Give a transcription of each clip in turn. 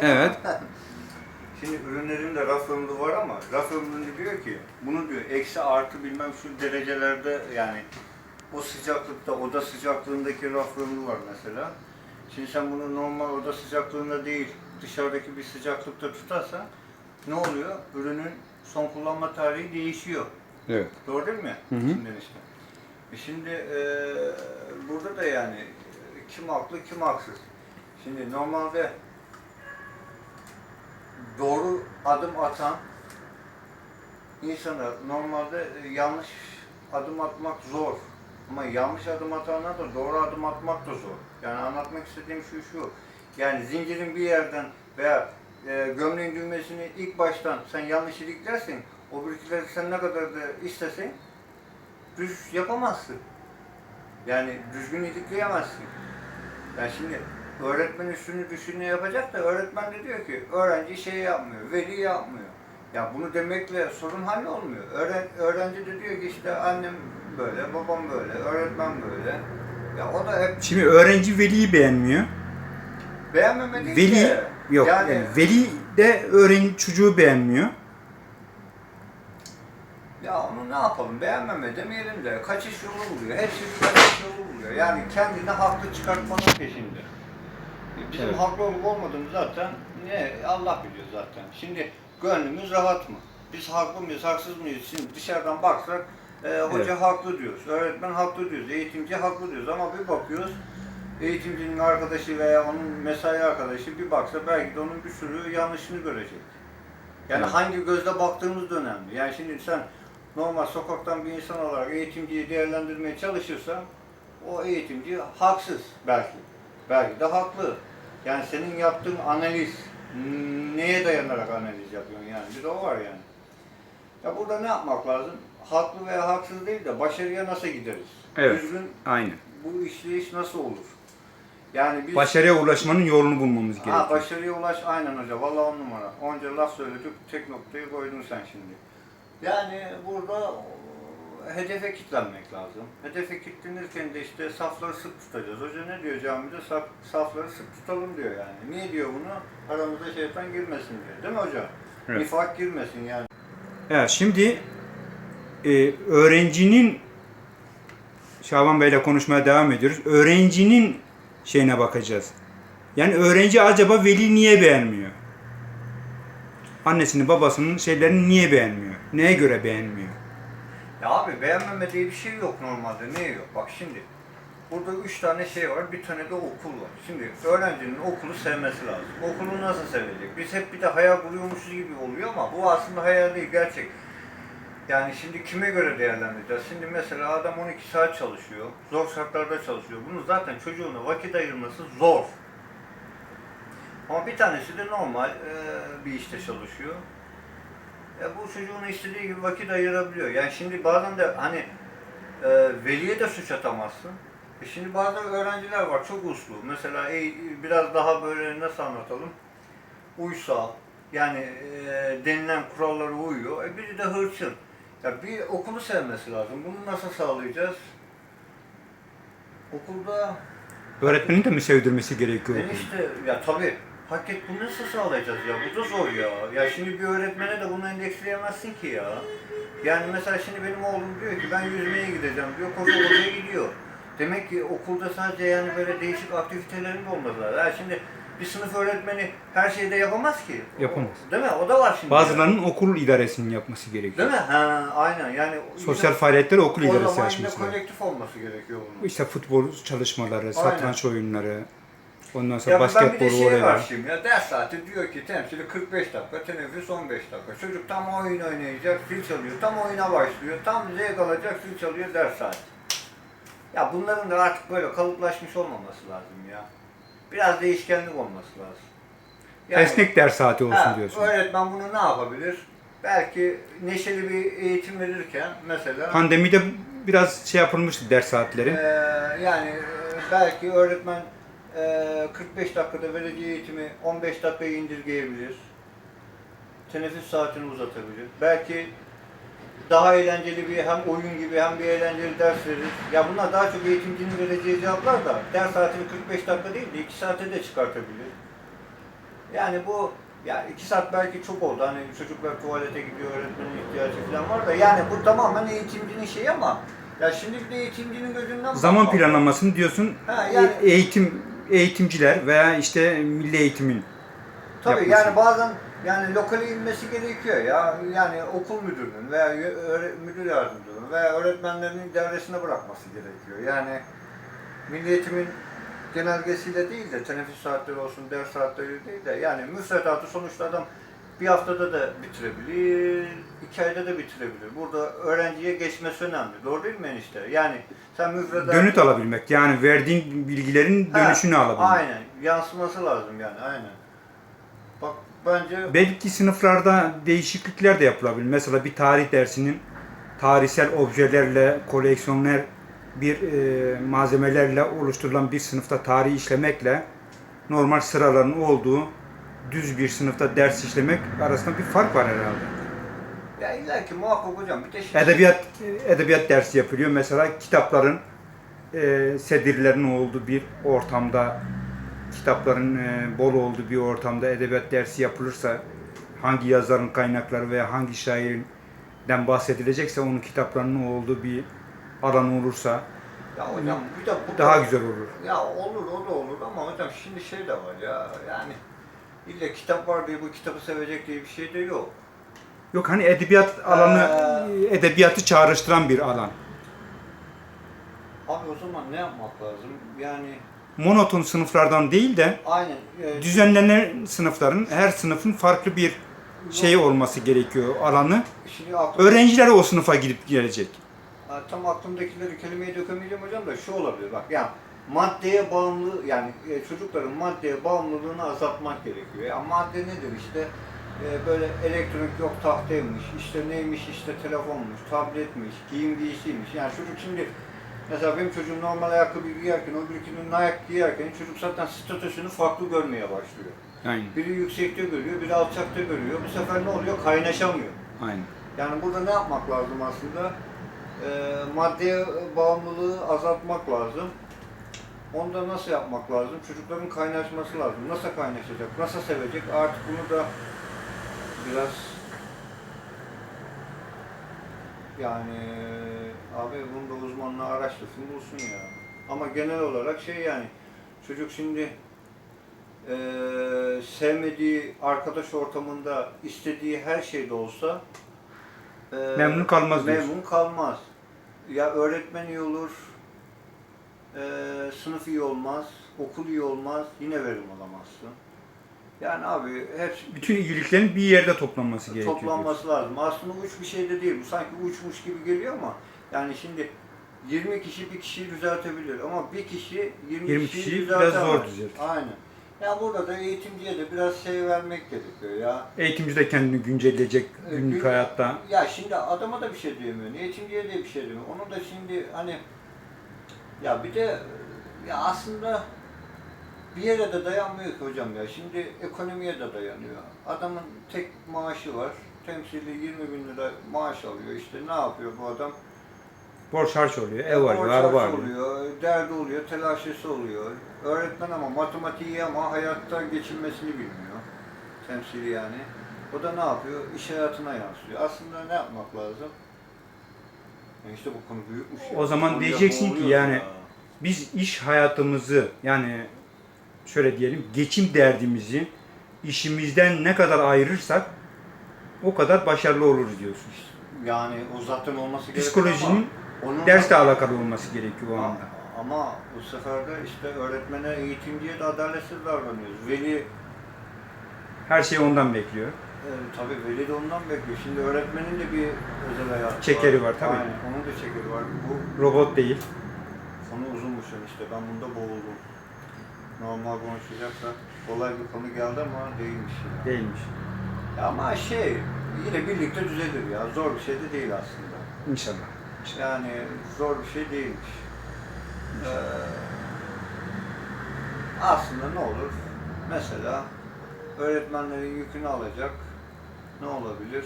Evet. Şimdi ürünlerin de raf ömrü var ama raf ömründe diyor ki bunu diyor eksi artı bilmem şu derecelerde yani o sıcaklıkta oda sıcaklığındaki raf ömrü var mesela. Şimdi sen bunu normal oda sıcaklığında değil dışarıdaki bir sıcaklıkta tutarsan ne oluyor? Ürünün son kullanma tarihi değişiyor. Evet. Doğru değil mi? Hı hı. Şimdi işte. E şimdi e, burada da yani kim haklı kim haksız. Şimdi normalde doğru adım atan insana normalde e, yanlış adım atmak zor. Ama yanlış adım atanlar da doğru adım atmak da zor. Yani anlatmak istediğim şu şu. Yani zincirin bir yerden veya e, gömleğin düğmesini ilk baştan sen yanlış iliklersin. O birikleri sen ne kadar da istesen düz yapamazsın. Yani düzgün ilikleyemezsin. Yani şimdi öğretmen üstünü düşüne yapacak da öğretmen de diyor ki öğrenci şey yapmıyor, veli yapmıyor. Ya bunu demekle sorun hallolmuyor. Öğren, öğrenci de diyor ki işte annem böyle, babam böyle, öğretmen böyle. Ya o da hep Şimdi öğrenci veliyi beğenmiyor. beğenmeme değil Veli yok. Yani, Yani veli de öğrenci çocuğu beğenmiyor. ya onu ne yapalım beğenmeme demeyelim de kaçış yolu buluyor. Hepsi bir kaçış yolu buluyor. Yani kendini haklı çıkartmanın peşinde. Bizim Evet. haklı olup olmadığımız zaten ne Allah biliyor zaten. Şimdi gönlümüz rahat mı? Biz haklı mıyız, haksız mıyız? Şimdi dışarıdan baksak e, hoca Evet. haklı diyoruz, öğretmen haklı diyoruz, eğitimci haklı diyoruz ama bir bakıyoruz eğitimcinin arkadaşı veya onun mesai arkadaşı bir baksa belki de onun bir sürü yanlışını görecek. Yani Evet. hangi gözle baktığımız da önemli. Yani şimdi sen normal sokaktan bir insan olarak eğitimciyi değerlendirmeye çalışırsan o eğitimci haksız belki. Belki de haklı. Yani senin yaptığın analiz neye dayanarak analiz yapıyorsun yani bir de o var yani. Ya burada ne yapmak lazım? Haklı veya haksız değil de başarıya nasıl gideriz? Evet. Düzgün Aynen. bu işleyiş nasıl olur? Yani biz Başarıya ulaşmanın yolunu bulmamız gerekiyor. Ha başarıya ulaş aynen hoca. Vallahi on numara. Onca laf söyledik. Tek noktayı koydun sen şimdi. Yani burada hedefe kitlenmek lazım. Hedefe kitlenirken de işte safları sık tutacağız. Hoca ne diyor camide? Saf, safları sık tutalım diyor yani. Niye diyor bunu? Aramıza şeytan girmesin diyor. Değil mi hocam? Evet. Nifak girmesin yani. Evet, şimdi e, öğrencinin Şaban Bey'le konuşmaya devam ediyoruz. Öğrencinin şeyine bakacağız. Yani öğrenci acaba veli niye beğenmiyor? Annesinin babasının şeylerini niye beğenmiyor? Neye göre beğenmiyor? Ya abi beğenmeme diye bir şey yok normalde. Niye yok? Bak şimdi. Burada üç tane şey var. Bir tane de okul var. Şimdi öğrencinin okulu sevmesi lazım. Okulu nasıl sevecek? Biz hep bir de hayal kuruyormuşuz gibi oluyor ama bu aslında hayal değil, gerçek. Yani şimdi kime göre değerlendireceğiz? Şimdi mesela adam 12 saat çalışıyor. Zor şartlarda çalışıyor. Bunu zaten çocuğuna vakit ayırması zor. Ama bir tanesi de normal e, bir işte çalışıyor. E, bu çocuğuna istediği gibi vakit ayırabiliyor. Yani şimdi bazen de hani e, veliye de suç atamazsın. E şimdi bazı öğrenciler var çok uslu. Mesela e, biraz daha böyle nasıl anlatalım? Uysal. Yani e, denilen kurallara uyuyor. E, biri de hırçın. Ya bir okulu sevmesi lazım. Bunu nasıl sağlayacağız? Okulda Öğretmenin de mi sevdirmesi gerekiyor ben okulu? işte ya tabii hak et bunu nasıl sağlayacağız ya? Bu da zor ya. Ya şimdi bir öğretmene de bunu endeksleyemezsin ki ya. Yani mesela şimdi benim oğlum diyor ki ben yüzmeye gideceğim diyor. Koşu koşuya gidiyor. Demek ki okulda sadece yani böyle değişik aktivitelerin de olması lazım. Ya şimdi bir sınıf öğretmeni her şeyi de yapamaz ki. Yapamaz. Değil mi? O da var şimdi. Bazılarının okul idaresinin yapması gerekiyor. Değil mi? Ha, aynen. Yani Sosyal faaliyetleri okul o idaresi zaman açması lazım. kolektif olması gerekiyor bunun. İşte futbol çalışmaları, satranç oyunları, ondan sonra Ya ben bir basketbol, de şey var voleybol. şimdi ya ders saati diyor ki temsili 45 dakika, teneffüs 15 dakika. Çocuk tam oyun oynayacak, zil çalıyor. Tam oyuna başlıyor, tam zevk alacak, zil çalıyor ders saati. Ya bunların da artık böyle kalıplaşmış olmaması lazım ya. Biraz değişkenlik olması lazım. Esnek ders saati olsun ha, diyorsun. Öğretmen bunu ne yapabilir? Belki neşeli bir eğitim verirken mesela Pandemide biraz şey yapılmıştı ders saatleri. ee, yani e, belki öğretmen 45 dakikada vereceği eğitimi 15 dakikaya indirgeyebilir. Teneffüs saatini uzatabilir. Belki daha eğlenceli bir hem oyun gibi hem bir eğlenceli ders verir. Ya bunlar daha çok eğitimcinin vereceği cevaplar da ders saatini 45 dakika değil de 2 saate de çıkartabilir. Yani bu ya iki saat belki çok oldu. Hani çocuklar tuvalete gidiyor, öğretmenin ihtiyacı falan var da yani bu tamamen eğitimcinin şeyi ama ya şimdi bir de eğitimcinin gözünden Zaman bakmak. planlamasını diyorsun. Ha, yani- e- eğitim eğitimciler veya işte milli eğitimin Tabii yapması. yani bazen yani lokale inmesi gerekiyor ya. Yani okul müdürünün veya müdür yardımcının veya öğretmenlerin idaresine bırakması gerekiyor. Yani milli eğitimin genelgesiyle değil de teneffüs saatleri olsun, ders saatleri değil de yani müfredatı sonuçta adam bir haftada da bitirebilir, iki ayda da bitirebilir. Burada öğrenciye geçmesi önemli. Doğru değil mi enişte? Yani müfredat... dönüt alabilmek. Yani verdiğin bilgilerin Ha, dönüşünü alabilmek. Aynen. Yansıması lazım yani. Aynen. Bak bence Belki sınıflarda değişiklikler de yapılabilir. Mesela bir tarih dersinin tarihsel objelerle, koleksiyonlar bir e, malzemelerle oluşturulan bir sınıfta tarih işlemekle normal sıraların olduğu düz bir sınıfta ders işlemek arasında bir fark var herhalde. Ya illa ki muhakkak hocam bir de şimdi Edebiyat edebiyat dersi yapılıyor. Mesela kitapların e, sedirlerin olduğu bir ortamda, kitapların e, bol olduğu bir ortamda edebiyat dersi yapılırsa hangi yazarın kaynakları veya hangi şairin bahsedilecekse onun kitaplarının olduğu bir alan olursa ya hocam bir de bu daha da- güzel olur. Ya olur o da olur ama hocam şimdi şey de var ya yani illa kitap var diye bu kitabı sevecek diye bir şey de yok. Yok hani edebiyat alanı edebiyatı çağrıştıran bir alan. Abi o zaman ne yapmak lazım? Yani Monoton sınıflardan değil de aynen e, düzenlenen sınıfların her sınıfın farklı bir şeyi olması gerekiyor alanı. şimdi aklım, Öğrenciler o sınıfa gidip gelecek. Ha, tam aklımdakileri kelimeye dökemeyeceğim hocam da şu olabilir bak yani maddeye bağımlı yani e, çocukların maddeye bağımlılığını azaltmak gerekiyor. Ya madde nedir işte e, böyle elektronik yok tahtaymış, işte neymiş işte telefonmuş, tabletmiş, giyim giysiymiş. Yani çocuk şimdi mesela benim çocuğum normal ayakkabı giyerken o birikinin Nike giyerken çocuk zaten statüsünü farklı görmeye başlıyor. Aynen. Biri yüksekte görüyor, biri alçakta görüyor. Bu sefer ne oluyor? Kaynaşamıyor. Aynen. Yani burada ne yapmak lazım aslında? Ee, maddeye bağımlılığı azaltmak lazım. Onu da nasıl yapmak lazım? Çocukların kaynaşması lazım. Nasıl kaynaşacak? Nasıl sevecek? Artık bunu da biraz yani abi bunu da uzmanlığı araştırsın bulsun ya. Ama genel olarak şey yani çocuk şimdi eee, sevmediği arkadaş ortamında istediği her şeyde olsa eee, Memnun kalmaz diyorsun. Memnun kalmaz. Ya öğretmen iyi olur, eee, sınıf iyi olmaz, okul iyi olmaz, yine verim alamazsın. Yani abi hepsi Bütün iyiliklerin bir yerde toplanması gerekiyor. toplanması lazım. Aslında uç bir şey de değil. Bu sanki uçmuş gibi geliyor ama yani şimdi 20 kişi bir kişiyi düzeltebilir ama bir kişi 20, 20 kişiyi kişiyi düzeltemez. biraz zor düzeltir. Aynen. Ya burada da eğitimciye de biraz şey vermek gerekiyor ya. Eğitimci de kendini güncelleyecek Ee, günlük gün- hayatta. Ya şimdi adama da bir şey diyemiyor. Eğitimciye de bir şey diyemiyor. Onun da şimdi hani ya bir de ya aslında bir yere de dayanmıyor ki hocam ya. Şimdi ekonomiye de dayanıyor. Adamın tek maaşı var. Temsili 20 bin lira maaş alıyor. İşte ne yapıyor bu adam? Borç harç oluyor, ev alıyor, Borç araba harç oluyor, derdi oluyor, telaşesi oluyor. Öğretmen ama matematiği ama hayatta geçinmesini bilmiyor. Temsili yani. O da ne yapıyor? İş hayatına yansıyor. Aslında ne yapmak lazım? Yani işte bu konu büyükmüş ya. O zaman Konuya diyeceksin ki yani ya. Biz iş hayatımızı yani şöyle diyelim geçim derdimizi işimizden ne kadar ayırırsak o kadar başarılı oluruz diyorsun. Yani o zaten olması gerekiyor Psikolojinin ama dersle alakalı olması gerekiyor o anda. ama bu sefer de işte öğretmene, eğitimciye de adaletsiz davranıyoruz. Veli Her şey ondan bekliyor. E, tabii veli de ondan bekliyor. Şimdi öğretmenin de bir özel hayatı Çekeri var, tabii. Aynen, onun da çekeri var. Bu Robot değil. konu uzunmuş işte. Ben bunda boğuldum. Normal konuşacaksak kolay bir konu geldi ama değilmiş. Yani. Değilmiş. Ama şey yine birlikte düzelir ya. Zor bir şey de değil aslında. İnşallah. Yani zor bir şey değilmiş. Ee, aslında ne olur? Mesela öğretmenlerin yükünü alacak ne olabilir?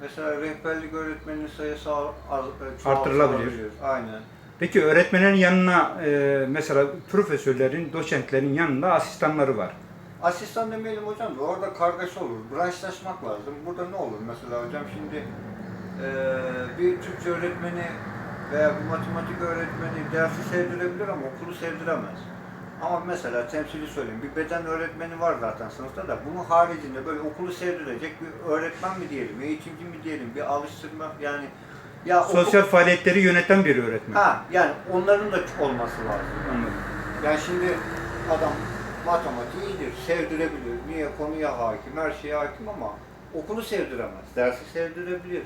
Mesela rehberlik öğretmeninin sayısı az, Artırılabilir. çoğaltılabilir. Aynen. Peki öğretmenlerin yanına e, mesela profesörlerin, doçentlerin yanında asistanları var. asistan demeyelim hocam da orada kargaşa olur. Branşlaşmak lazım. Burada ne olur mesela hocam şimdi eee, bir Türkçe öğretmeni veya bir matematik öğretmeni dersi sevdirebilir ama okulu sevdiremez. Ama mesela temsili söyleyeyim, bir beden öğretmeni var zaten sınıfta da bunun haricinde böyle okulu sevdirecek bir öğretmen mi diyelim, eğitimci mi diyelim, bir alıştırma yani ya okul- Sosyal faaliyetleri yöneten bir öğretmen. Ha yani onların da olması lazım. Anladım. Yani şimdi adam matematiği iyidir, sevdirebilir. Niye? Konuya hakim, her şeye hakim ama okulu sevdiremez. Dersi sevdirebilir.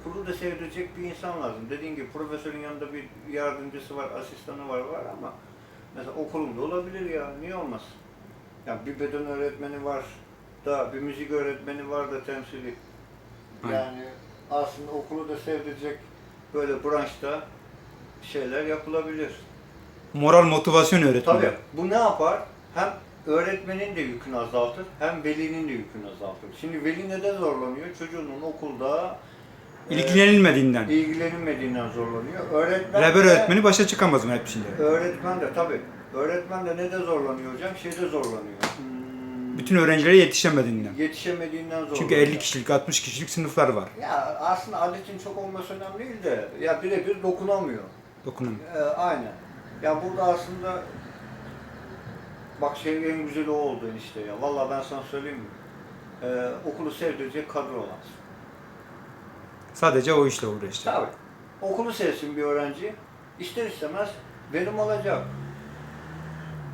Okulu da sevdirecek bir insan lazım. Dediğin gibi profesörün yanında bir yardımcısı var, asistanı var var ama mesela okulunda olabilir ya. Niye olmaz? Yani bir beden öğretmeni var da, bir müzik öğretmeni var da temsili. Yani aslında okulu da sevdirecek böyle branşta şeyler yapılabilir. Moral motivasyon öğretmeni. Tabii bu ne yapar? Hem öğretmenin de yükünü azaltır, hem velinin de yükünü azaltır. Şimdi veli neden zorlanıyor? Çocuğunun okulda e, İlgilenilmediğinden. ilgilenilmediğinden zorlanıyor. Öğretmen Rehber de, öğretmeni başa çıkamaz mı hep şimdi? Öğretmen de tabii. Öğretmen de ne de zorlanıyor hocam? Şeyde zorlanıyor. Bütün öğrencilere yetişemediğinden. yetişemediğinden zorlanıyor. Çünkü 50 kişilik, 60 kişilik sınıflar var. Ya aslında adetin çok olması önemli değil de ya birebir dokunamıyor. Dokunamıyor. Ee, aynen. Ya burada aslında bak şey en güzeli o oldu işte ya. Vallahi ben sana söyleyeyim mi? Ee, okulu sevdirecek kadro lazım. Sadece o işle uğraşacak. Tabii. Okulu sevsin bir öğrenci. ister istemez verim alacak.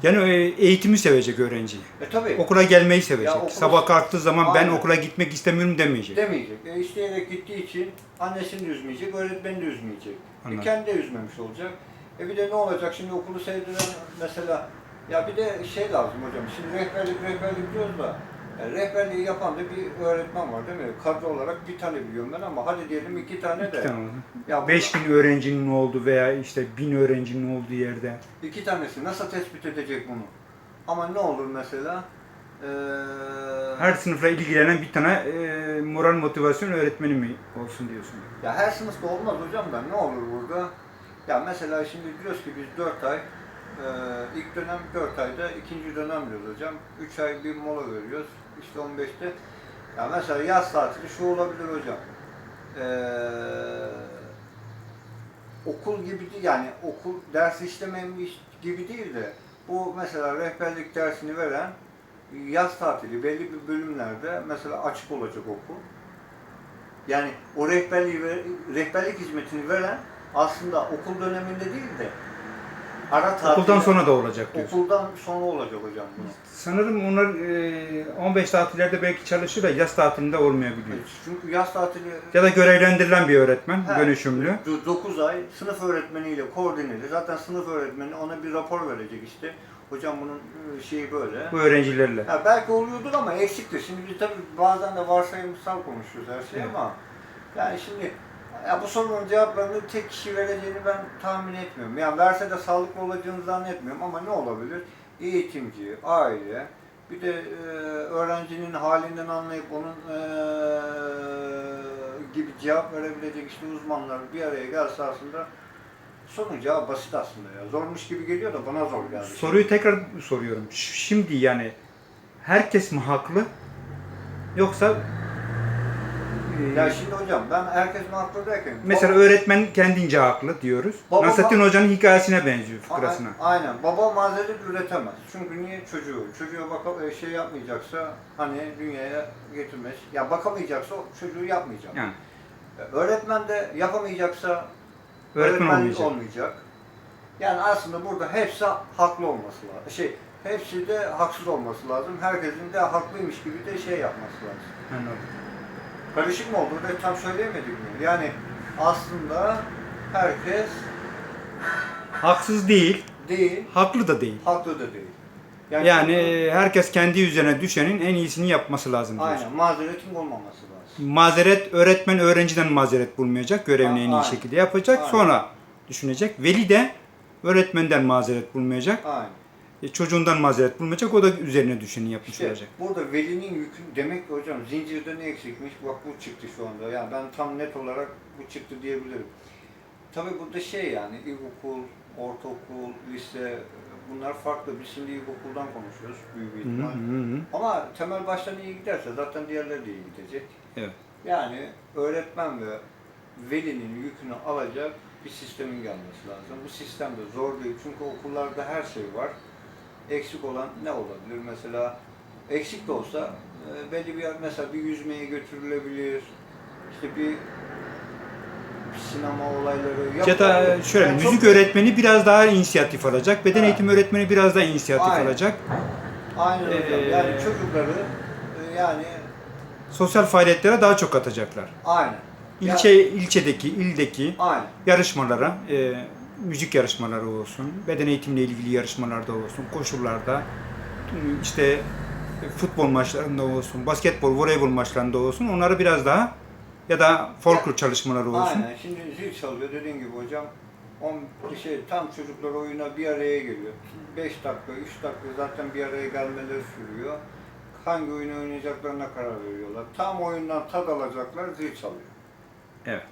Yani o eğitimi sevecek öğrenci. E tabii. Okula gelmeyi sevecek. Ya okulu- Sabah kalktığı zaman ben Aynen. okula gitmek istemiyorum demeyecek. demeyecek. E isteyerek gittiği için annesini de üzmeyecek, öğretmeni de üzmeyecek. E kendi de üzmemiş olacak. E bir de ne olacak şimdi okulu sevdiren mesela ya bir de şey lazım hocam. Şimdi rehberlik rehberlik diyoruz da e, rehberliği yapan da bir öğretmen var değil mi? Kadro olarak bir tane biliyorum ben ama hadi diyelim iki tane de. İki tane. Ya 5000 öğrencinin olduğu veya işte 1000 öğrencinin olduğu yerde. iki tanesi nasıl tespit edecek bunu? Ama ne olur mesela? Ee, Her sınıfla ilgilenen bir tane e, moral motivasyon öğretmeni mi olsun diyorsun? Ya her sınıfta olmaz hocam da ne olur burada? Ya mesela şimdi diyoruz ki biz 4 ay, e, ilk dönem 4 ayda, ikinci dönem diyoruz hocam. 3 ay bir mola veriyoruz. İşte 15'te. Ya mesela yaz tatili şu olabilir hocam. Ee, okul gibi değil yani okul ders işlememiş gibi değil de bu mesela rehberlik dersini veren yaz tatili belli bir bölümlerde mesela açık olacak okul. Yani o rehberliği rehberlik hizmetini veren aslında okul döneminde değil de ara tatil. Okuldan sonra da olacak diyorsun. Okuldan sonra olacak hocam bunu. Sanırım onlar e, 15 tatillerde belki çalışır da yaz tatilinde olmayabiliyor. Çünkü yaz tatili Ya da görevlendirilen bir öğretmen, Ha, dönüşümlü. 9 ay sınıf öğretmeniyle koordineli. Zaten sınıf öğretmeni ona bir rapor verecek işte. Hocam bunun e, şeyi böyle. Bu öğrencilerle. Ya belki oluyordur ama eksiktir. Şimdi biz tabii bazen de varsayımsal konuşuyoruz her şeyi Evet. ama yani şimdi ya bu sorunun cevaplarını tek kişi vereceğini ben tahmin etmiyorum. Yani verse de sağlıklı olacağını zannetmiyorum ama ne olabilir? Eğitimci, aile, bir de e, öğrencinin halinden anlayıp onun e, gibi cevap verebilecek işte uzmanlar bir araya gelse aslında sorunun cevabı basit aslında ya. Zormuş gibi geliyor da bana zor geldi. Soruyu tekrar soruyorum. Şimdi yani herkes mi haklı? Yoksa e, Ya şimdi hocam ben herkes mi haklı derken mesela öğretmen kendince haklı diyoruz. Baba- Nasrettin Hoca'nın hikayesine benziyor A- fıkrasına. Aynen. Baba mazeret üretemez. Çünkü niye çocuğu? Çocuğa baka e, şey yapmayacaksa hani dünyaya getirmez. Ya bakamayacaksa o çocuğu yapmayacak. Yani E, Öğretmen de yapamayacaksa öğretmen öğretmenlik olmayacak. olmayacak. Yani aslında burada hepsi haklı olması lazım. Şey, hepsi de haksız olması lazım. Herkesin de haklıymış gibi de şey yapması lazım. Anladım. Karışık mı oldu? Ben tam söyleyemedik mi? Yani aslında herkes Haksız değil, değil, haklı da değil. haklı da değil. Yani e, herkes kendi üzerine düşenin en iyisini yapması lazım diyorsun. Aynen mazeretin olmaması lazım. Mazeret, öğretmen öğrenciden mazeret bulmayacak, görevini en iyi Aynen. şekilde yapacak, Aynen. sonra düşünecek. Veli de öğretmenden mazeret bulmayacak, Aynen. E, çocuğundan mazeret bulmayacak, o da üzerine düşeni yapmış İşte olacak. burada velinin yükü demek ki hocam zincirde ne eksikmiş? Bak bu çıktı şu anda. Yani ben tam net olarak bu çıktı diyebilirim. Tabii burada şey yani ilkokul, ortaokul, lise bunlar farklı. Biz şimdi ilkokuldan konuşuyoruz büyük bir Hı hı ihtimal. hı hı. Ama temel baştan iyi giderse zaten diğerleri de iyi gidecek. Evet. Yani öğretmen ve velinin yükünü alacak bir sistemin gelmesi lazım. Bu sistem de zor değil çünkü okullarda her şey var. Eksik olan ne olabilir? Mesela eksik de olsa e, belli bir yer mesela bir yüzmeye götürülebilir. İşte bir sinema olayları Ya da yapılabilir. şöyle Yani çok- müzik öğretmeni biraz daha inisiyatif alacak. Beden Ha. eğitimi öğretmeni biraz daha inisiyatif Aynen. alacak. Aynen hocam. Ee, Yani çocukları e, yani Sosyal faaliyetlere daha çok katacaklar. aynen. İlçe ilçedeki, ildeki aynen. yarışmalara, e, müzik yarışmaları olsun, beden eğitimle ilgili yarışmalarda olsun, koşullarda, işte e, futbol maçlarında olsun, basketbol, voleybol maçlarında olsun, onları biraz daha ya da folklor çalışmaları olsun. Aynen. Şimdi zil çalıyor dediğin gibi hocam. On, şey, tam çocuklar oyuna bir araya geliyor. 5 dakika, 3 dakika zaten bir araya gelmeleri sürüyor. Hangi oyunu oynayacaklarına karar veriyorlar. Tam oyundan tad alacaklar, zil çalıyor. Evet.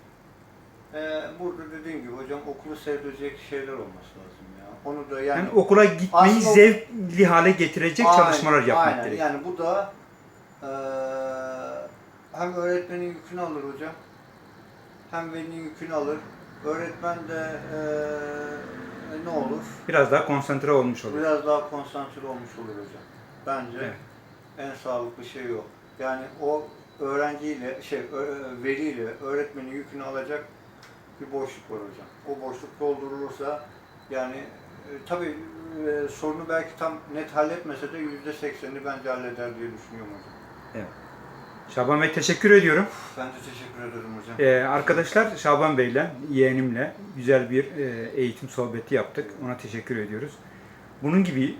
Ee, burada dediğim gibi hocam okulu sevdirecek şeyler olması lazım ya. Onu da yani... Yani okula gitmeyi Aslında zevkli hale getirecek Aynen, çalışmalar yapmak aynen. gerek. Yani bu da eee, hem öğretmenin yükünü alır hocam, hem velinin yükünü alır. Öğretmen de eee, ne olur? Biraz daha konsantre olmuş olur. Biraz daha konsantre olmuş olur hocam. Bence Evet. en sağlıklı şey o. Yani o öğrenciyle, şey veliyle öğretmenin yükünü alacak bir boşluk var hocam. O boşluk doldurulursa yani e, tabii e, sorunu belki tam net halletmese de yüzde seksenini bence halleder diye düşünüyorum hocam. Şaban Bey teşekkür ediyorum. Ben de teşekkür ederim hocam. Ee, arkadaşlar Şaban Bey'le, yeğenimle güzel bir e, eğitim sohbeti yaptık. Ona teşekkür ediyoruz. Bunun gibi